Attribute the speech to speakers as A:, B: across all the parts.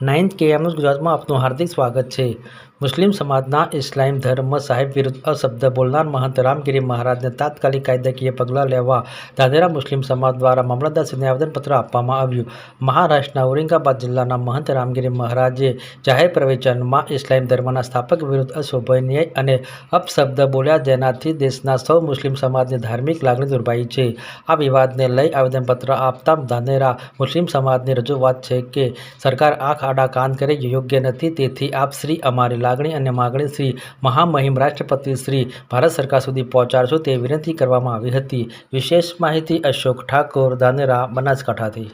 A: Ninth કેએમનું ગુજરાતમાં આપનું હાર્દિક સ્વાગત છે. મુસ્લિમ સમાજના ઇસ્લામ ધર્મ સાહેબ વિરુદ્ધ અશબ્દ બોલનાર મહંત રામગીરી મહારાજને તાત્કાલિક કાયદાકીય પગલાં લેવા ધાનેરા મુસ્લિમ સમાજ દ્વારા મામલતદારશ્રીને આવેદનપત્ર આપવામાં આવ્યું. મહારાષ્ટ્રના ઔરંગાબાદ જિલ્લાના મહંત રામગીરી મહારાજે જાહેર પ્રવચનમાં ઇસ્લામ ધર્મના સ્થાપક વિરુદ્ધ અશોભનીય અને અપશબ્દ બોલ્યા જેનાથી દેશના સૌ મુસ્લિમ સમાજની ધાર્મિક લાગણી દુર્ભાઈ છે. આ વિવાદને લઈ આવેદનપત્ર આપતા ધાનેરા મુસ્લિમ સમાજની રજૂઆત છે કે સરકાર આંખ આડા કાન કરે યોગ્ય નથી, તેથી આપ શ્રી અમારી લાગણી અને માગણી શ્રી મહામહિમ રાષ્ટ્રપતિ શ્રી ભારત સરકાર સુધી પહોંચાડશો તે વિનંતી કરવામાં આવી હતી. વિશેષ માહિતી અશોક ઠાકોર, ધાનેરા, બનાસકાંઠાથી.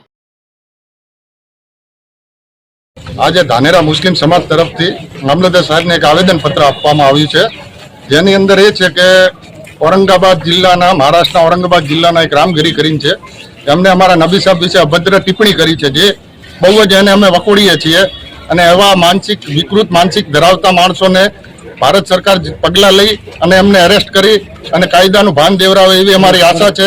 B: આજે ધાનેરા મુસ્લિમ સમાજ તરફથી મામલતદાર સાહેબને એક આવેદનપત્ર આપવામાં આવ્યું છે. જેની અંદર એ છે કે ઔરંગાબાદ જિલ્લાના, મહારાષ્ટ્રના ઔરંગાબાદ જિલ્લાના એક રામગીરી કરીને છે. એમને અમારા નબી સાહેબ વિશે અભદ્ર ટિપ્પણી કરી છે જે બહુ જ એને અમે વખોડીએ છીએ અને એવા માનસિક વિકૃત માનસિક ધરાવતા માણસોને ભારત સરકાર પગલાં લઈ અને એમને અરેસ્ટ કરી અને કાયદાનું ભાન દેવરાવે એવી અમારી આશા છે.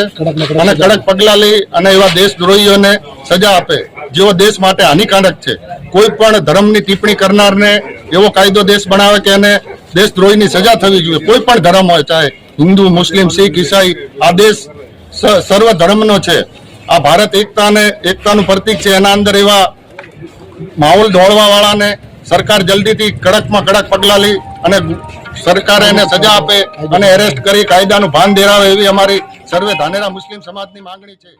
B: અને કડક પગલાં લઈ. અને એવા દેશદ્રોહીઓને સજા આપે જેઓ દેશ માટે હાનિકારક છે. કોઈ પણ ધર્મની ટિપ્પણી કરનારને એવો કાયદો દેશ બનાવે કે એને દેશદ્રોહીની સજા થવી જોઈએ. કોઈ પણ ધર્મ હોય ચાહે હિન્દુ મુસ્લિમ શીખ ઈસાઈ આ દેશ સર્વ ધર્મનો છે. આ ભારત એકતાને, એકતાનું પ્રતીક છે. એના અંદર એવા માહોલ દોડવા વાળાને સરકાર જલ્દીથી કડકમાં કડક પગલાં લઈ અને સરકાર એને સજા આપે અને એરેસ્ટ કરી કાયદાનું ભાન દેરાવે એવી અમારી સર્વે ધાનેરા મુસ્લિમ સમાજની માંગણી છે.